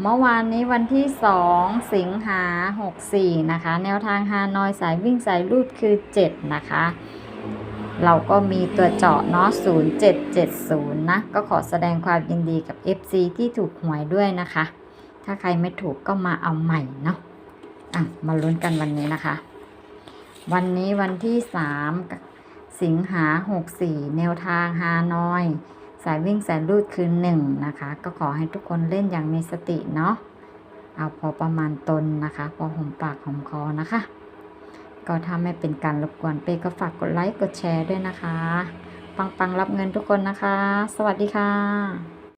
เมื่อวานนี้วันที่ 2 สิงหา 64 นะคะ แนวทางฮานอยสายวิ่งสายรูดคือ 7 นะคะ เราก็มีตัวเจาะเนาะ0770 นะ ก็ขอแสดงความยินดีกับ FC ที่ถูกหวยด้วยนะคะ ถ้าใครไม่ถูกก็มาเอาใหม่เนาะอะ มาลุ้นกันวันนี้นะคะ วันนี้วันที่ 3 สิงหา 64 แนวทางฮานอย สายวิ่งสายรูดคือหนึ่งนะคะ ก็ขอให้ทุกคนเล่นอย่างมีสติเนาะ เอาพอประมาณตนนะคะ พอหอมปากหอมคอนะคะ ก็ถ้าไม่เป็นการรบกวนเป้ก็ฝากกดไลค์กดแชร์ด้วยนะคะ ปังๆรับเงินทุกคนนะคะ สวัสดีค่ะ